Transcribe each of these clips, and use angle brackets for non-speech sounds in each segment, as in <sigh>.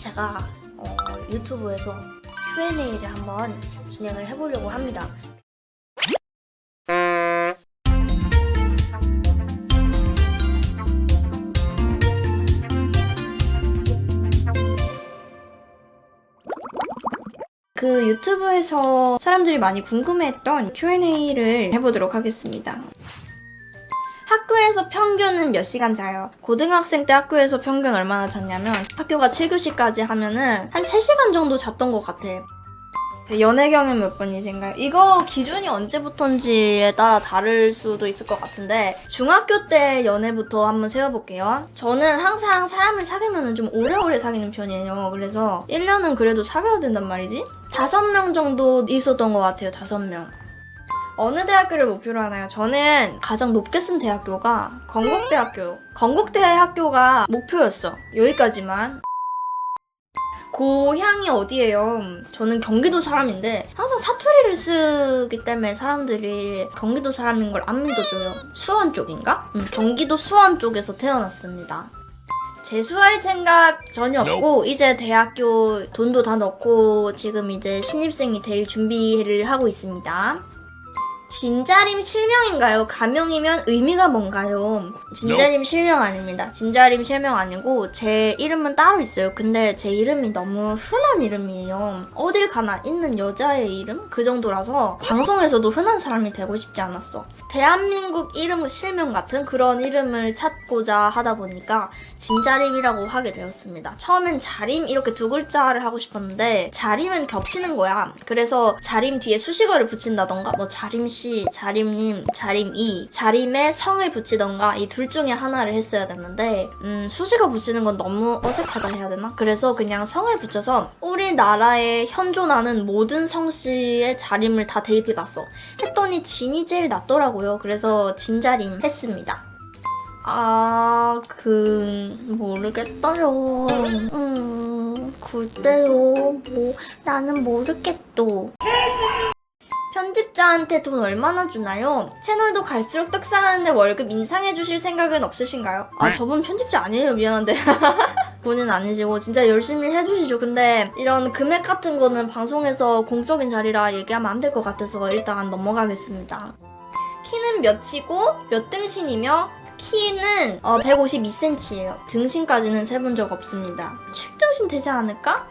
제가 어, 유튜브에서 Q&A를 한번 진행을 해보려고 합니다. 그 유튜브에서 사람들이 많이 궁금해했던 Q&A를 해보도록 하겠습니다. 학교에서 평균은 몇 시간 자요? 고등학생 때 학교에서 평균 얼마나 잤냐면 학교가 7교시까지 하면은 한 3시간 정도 잤던 것 같아. 연애경은 몇 번이신가요? 이거 기준이 언제부터인지에 따라 다를 수도 있을 것 같은데 중학교 때 연애부터 한번 세워볼게요. 저는 항상 사람을 사귀면 좀 오래오래 사귀는 편이에요. 그래서 1년은 그래도 사귀어야 된단 말이지? 5명 정도 있었던 것 같아요. 5명. 어느 대학교를 목표로 하나요? 저는 가장 높게 쓴 대학교가 건국대학교. 건국대학교가 목표였어. 여기까지만. 고향이 어디예요? 저는 경기도 사람인데 항상 사투리를 쓰기 때문에 사람들이 경기도 사람인 걸 안 믿어줘요. 수원 쪽인가? 음, 경기도 수원 쪽에서 태어났습니다. 재수할 생각 전혀 없고 이제 대학교 돈도 다 넣고 지금 이제 신입생이 될 준비를 하고 있습니다. 진자림 실명인가요? 가명이면 의미가 뭔가요? 진자림 실명 아닙니다. 진자림 실명 아니고 제 이름은 따로 있어요. 근데 제 이름이 너무 흔한 이름이에요. 어딜 가나 있는 여자의 이름? 그 정도라서 방송에서도 흔한 사람이 되고 싶지 않았어. 대한민국 이름 실명 같은 그런 이름을 찾고자 하다 보니까 진자림이라고 하게 되었습니다. 처음엔 자림 이렇게 두 글자를 하고 싶었는데 자림은 겹치는 거야. 그래서 자림 뒤에 수식어를 붙인다던가 뭐 자림 씨, 자림님, 자림이, 자림에 성을 붙이던가 이 둘 중에 하나를 했어야 됐는데 음, 수식어 붙이는 건 너무 어색하다 해야 되나? 그래서 그냥 성을 붙여서 우리나라에 현존하는 모든 성씨의 자림을 다 대입해봤어. 했더니 진이 제일 낫더라고요. 그래서 진자림 했습니다. 아, 그, 모르겠어요. 음, 글쎄요. 뭐, 나는 모르겠도. 편집자한테 돈 얼마나 주나요? 채널도 갈수록 떡상하는데 월급 인상해 주실 생각은 없으신가요? 아, 저분 편집자 아니에요. 미안한데. <laughs> 본인 아니시고 진짜 열심히 해주시죠. 근데 이런 금액 같은 거는 방송에서 공적인 자리라 얘기하면 안 될 것 같아서 일단 넘어가겠습니다. 키는 몇이고 몇 등신이며 키는 152cm예요. 등신까지는 세본 적 없습니다. 7등신 되지 않을까?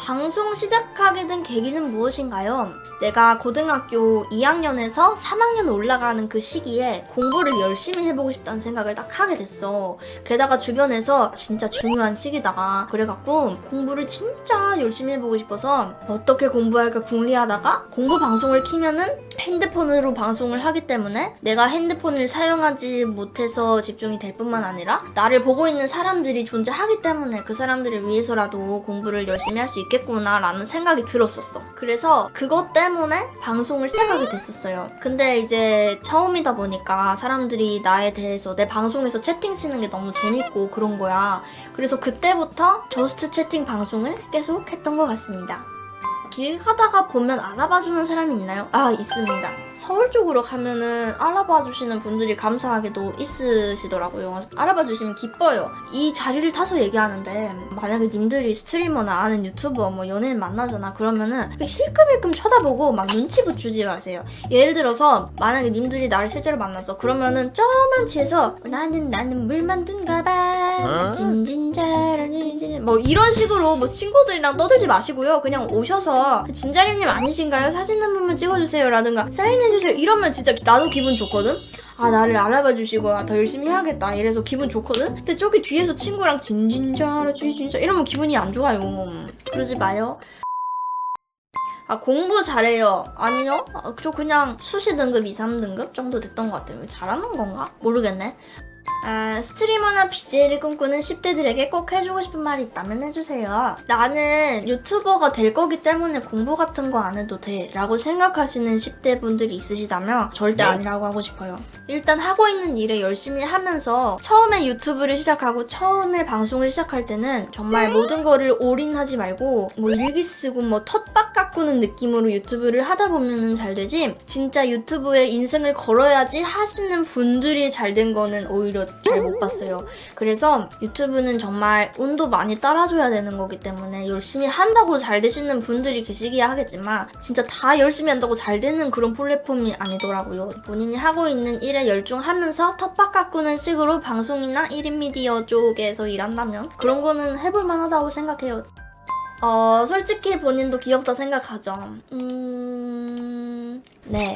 방송 시작하게 된 계기는 무엇인가요? 내가 고등학교 2학년에서 3학년 올라가는 그 시기에 공부를 열심히 해보고 싶다는 생각을 딱 하게 됐어. 게다가 주변에서 진짜 중요한 시기다. 그래갖고 공부를 진짜 열심히 해보고 싶어서 어떻게 공부할까 궁리하다가 공부 방송을 키면은 핸드폰으로 방송을 하기 때문에 내가 핸드폰을 사용하지 못해서 집중이 될 뿐만 아니라 나를 보고 있는 사람들이 존재하기 때문에 그 사람들을 위해서라도 공부를 열심히 할 수 있겠구나라는 생각이 들었었어. 그래서 그것 때문에 방송을 시작하게 됐었어요. 근데 이제 처음이다 보니까 사람들이 나에 대해서 내 방송에서 채팅 치는 게 너무 재밌고 그런 거야. 그래서 그때부터 저스트 채팅 방송을 계속 했던 것 같습니다. 길 가다가 보면 알아봐주는 사람이 있나요? 아, 있습니다. 서울 쪽으로 가면은 알아봐주시는 분들이 감사하게도 있으시더라고요. 알아봐주시면 기뻐요. 이 자리를 타서 얘기하는데, 만약에 님들이 스트리머나 아는 유튜버, 뭐 연예인 만나잖아. 그러면은 힐끔힐끔 쳐다보고 막 눈치 붙주지 마세요. 예를 들어서, 만약에 님들이 나를 실제로 만났어. 그러면은 저만 치에서, 나는, 나는 물 만든가 봐. 진진자라는, 뭐 이런 식으로 뭐 친구들이랑 떠들지 마시고요. 그냥 오셔서, 진자림님 아니신가요? 사진 한 번만 찍어주세요. 라든가, 사인해주세요. 이러면 진짜 나도 기분 좋거든? 아, 나를 알아봐 주시고, 아, 더 열심히 해야겠다. 이래서 기분 좋거든? 근데 저기 뒤에서 친구랑 진진자라, 진진자 이러면 기분이 안 좋아요. 그러지 마요. 아, 공부 잘해요. 아니요? 아, 저 그냥 수시 등급 2, 3등급 정도 됐던 것 같아요. 잘하는 건가? 모르겠네. 아, 스트리머나 BJ를 꿈꾸는 10대들에게 꼭 해주고 싶은 말이 있다면 해주세요. 나는 유튜버가 될 거기 때문에 공부 같은 거 안 해도 돼. 라고 생각하시는 10대 분들이 있으시다면 절대 아니라고 하고 싶어요. 일단 하고 있는 일에 열심히 하면서 처음에 유튜브를 시작하고 처음에 방송을 시작할 때는 정말 모든 거를 올인하지 말고 뭐 일기 쓰고 뭐 텃밭 가꾸는 느낌으로 유튜브를 하다 보면은 잘 되지 진짜 유튜브에 인생을 걸어야지 하시는 분들이 잘 된 거는 오히려 오히려 잘 못 봤어요. 그래서 유튜브는 정말 운도 많이 따라줘야 되는 거기 때문에 열심히 한다고 잘 되시는 분들이 계시기야 하겠지만 진짜 다 열심히 한다고 잘 되는 그런 플랫폼이 아니더라고요. 본인이 하고 있는 일에 열중하면서 텃밭 가꾸는 식으로 방송이나 1인 미디어 쪽에서 일한다면 그런 거는 해볼 만하다고 생각해요. 어, 솔직히 본인도 귀엽다 생각하죠. 음, 네.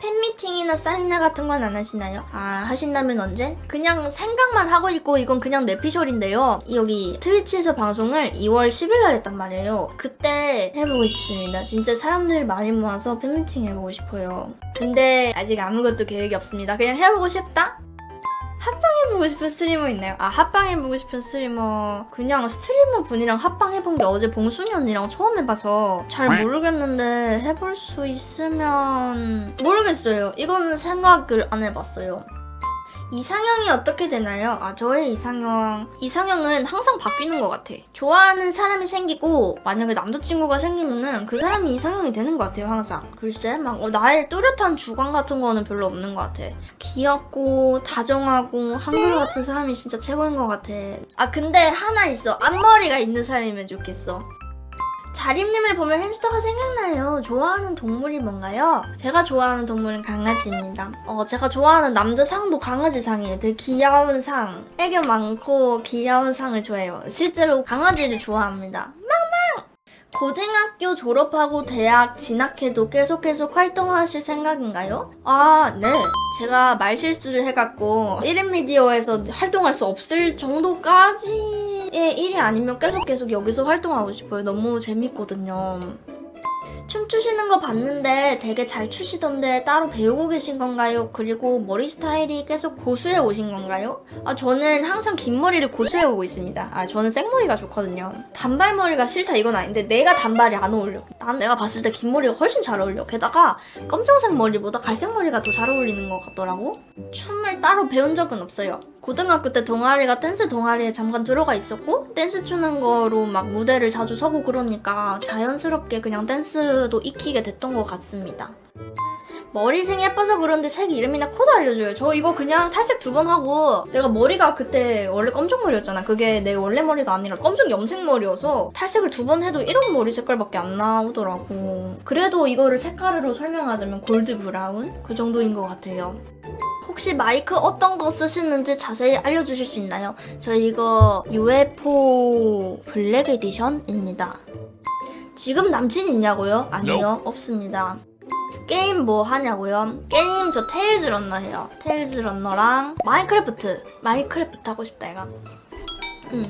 팬미팅이나 사인회 같은 건 안 하시나요? 아, 하신다면 언제? 그냥 생각만 하고 있고 이건 그냥 내피셜인데요. 여기 트위치에서 방송을 2월 10일 날 했단 말이에요. 그때 해보고 싶습니다. 진짜 사람들 많이 모아서 팬미팅 해보고 싶어요. 근데 아직 아무것도 계획이 없습니다. 그냥 해보고 싶다? 합방해보고 싶은 스트리머 있나요? 아, 합방해보고 싶은 스트리머. 그냥 스트리머 분이랑 합방해본 게 어제 봉순이 언니랑 처음 해봐서 잘 모르겠는데 해볼 수 있으면 모르겠어요. 이거는 생각을 안 해봤어요. 이상형이 어떻게 되나요? 아, 저의 이상형. 이상형은 항상 바뀌는 것 같아. 좋아하는 사람이 생기고, 만약에 남자친구가 생기면은 그 사람이 이상형이 되는 것 같아요, 항상. 글쎄, 막, 어, 나의 뚜렷한 주관 같은 거는 별로 없는 것 같아. 귀엽고, 다정하고, 한글 같은 사람이 진짜 최고인 것 같아. 아, 근데 하나 있어. 앞머리가 있는 사람이면 좋겠어. 자림님을 보면 햄스터가 생각나요. 좋아하는 동물이 뭔가요? 제가 좋아하는 동물은 강아지입니다. 어, 제가 좋아하는 남자 상도 강아지 상이에요. 되게 귀여운 상. 애교 많고 귀여운 상을 좋아해요. 실제로 강아지를 좋아합니다. 고등학교 졸업하고 대학 진학해도 계속 계속 활동하실 생각인가요? 아, 네. 제가 말실수를 해갖고 1인 미디어에서 활동할 수 없을 정도까지 의 일이 아니면 계속 계속 여기서 활동하고 싶어요. 너무 재밌거든요. 춤추시는 거 봤는데 되게 잘 추시던데 따로 배우고 계신 건가요? 그리고 머리 스타일이 계속 고수해 오신 건가요? 아, 저는 항상 긴 머리를 고수해 오고 있습니다. 아, 저는 생머리가 좋거든요. 단발머리가 싫다 이건 아닌데 내가 단발이 안 어울려. 난 내가 봤을 때 긴 머리가 훨씬 잘 어울려. 게다가 검정색 머리보다 갈색 머리가 더 잘 어울리는 것 같더라고. 춤을 따로 배운 적은 없어요. 고등학교 때 동아리가 댄스 동아리에 잠깐 들어가 있었고 댄스 추는 거로 막 무대를 자주 서고 그러니까 자연스럽게 그냥 댄스도 익히게 됐던 것 같습니다. 머리색이 예뻐서 그런데 색 이름이나 코드 알려줘요. 저 이거 그냥 탈색 두 번 하고 내가 머리가 그때 원래 검정 머리였잖아. 그게 내 원래 머리가 아니라 검정 염색 머리여서 탈색을 두 번 해도 이런 머리 색깔밖에 안 나오더라고. 그래도 이거를 색깔로 설명하자면 골드 브라운 그 정도인 것 같아요. 혹시 마이크 어떤 거 쓰시는지 자세히 알려주실 수 있나요? 저 이거 UFO 블랙 에디션입니다. 지금 남친 있냐고요? 아니요, 없습니다. 게임 뭐 하냐고요? 게임 저 테일즈 런너 해요. 테일즈 런너랑 마인크래프트. 마인크래프트 하고 싶다, 얘가. 응.